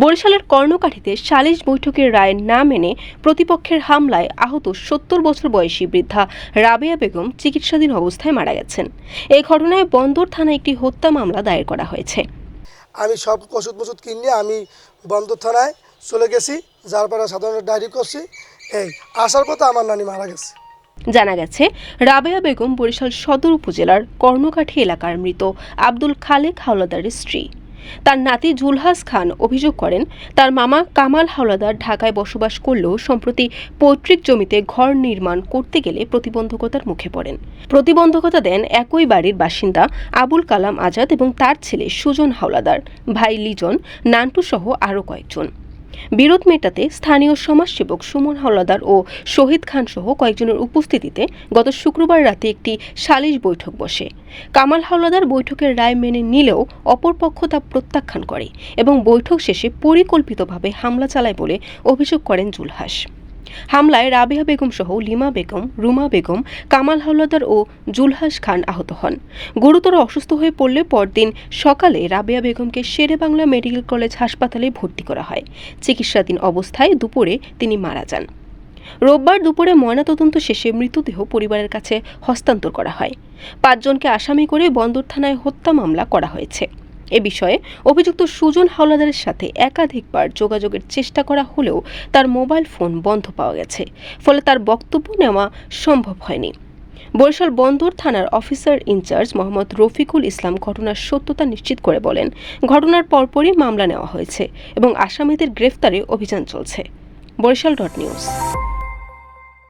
বরিশালের কর্ণকাঠিতে সালিশ বৈঠকের রায় না মেনে প্রতিপক্ষের হামলায় আহত সত্তর বছর বয়সী বৃদ্ধা রাবেয়া বেগম চিকিৎসাধীন অবস্থায় মারা গেছেন। এই ঘটনায় বন্দর থানায় একটি হত্যা মামলা দায়ের করা হয়েছে। আমি সব ওষুধ মষুধ কিনে আমি বন্দর থানায় চলে গেছি যার পরে সাধারণ ডায়েরি করছি। এই আসার পথে আমার নানি মারা গেছে। জানা গেছে রাবেয়া বেগম বরিশাল সদর উপজেলার কর্ণকাঠি এলাকার মৃত আব্দুল খালেক হাওলাদারের স্ত্রী। তার নাতি জুলহাস খান অভিযোগ করেন, তার মামা কামাল হাওলাদার ঢাকায় বসবাস করলেও সম্প্রতি পৈতৃক জমিতে ঘর নির্মাণ করতে গেলে প্রতিবন্ধকতার মুখে পড়েন। প্রতিবন্ধকতা দেন একই বাড়ির বাসিন্দা আবুল কালাম আজাদ এবং তার ছেলে সুজন হাওলাদার। ভাই লিজন নান্টু সহ আরও কয়েকজন। বিরোধ মেটাতে স্থানীয় সমাজসেবক সুমন হাওলাদার ও শহীদ খান সহ কয়েকজনের উপস্থিতিতে গত শুক্রবার রাতে একটি সালিশ বৈঠক বসে। কামাল হাওলাদার বৈঠকের রায় মেনে নিলেও অপরপক্ষ তা প্রত্যাখ্যান করে এবং বৈঠক শেষে পরিকল্পিতভাবে হামলা চালায় বলে অভিযোগ করেন জুলহাস। হামলায় রাবেয়া বেগম সহ লিমা বেগম, রুমা বেগম, কামাল হাওলাদার ও জুলহাস খান আহত হন। গুরুতর অসুস্থ হয়ে পড়লে পরদিন সকালে রাবেয়া বেগমকে শেরে বাংলা মেডিকেল কলেজ হাসপাতালে ভর্তি করা হয়। চিকিৎসাধীন অবস্থায় দুপুরে তিনি মারা যান। রোববার দুপুরে ময়নাতদন্ত শেষে মৃতদেহ পরিবারের কাছে হস্তান্তর করা হয়। পাঁচজনকে আসামি করে বন্দর থানায় হত্যা মামলা করা হয়েছে। এ বিষয়ে অভিযুক্ত সুজন হাওলাদারের সাথে একাধিকবার যোগাযোগের চেষ্টা করা হলেও তার মোবাইল ফোন বন্ধ পাওয়া গেছে। ফলে তার বক্তব্য নেওয়া সম্ভব হয়নি। বরিশাল বন্দর থানার officer in charge Mohammad Rafiqul Islam ঘটনার সত্যতা নিশ্চিত করে বলেন, ঘটনার পরপরই মামলা নেওয়া হয়েছে এবং আসামিদের গ্রেফতারে অভিযান চলছে। Barishal dot news.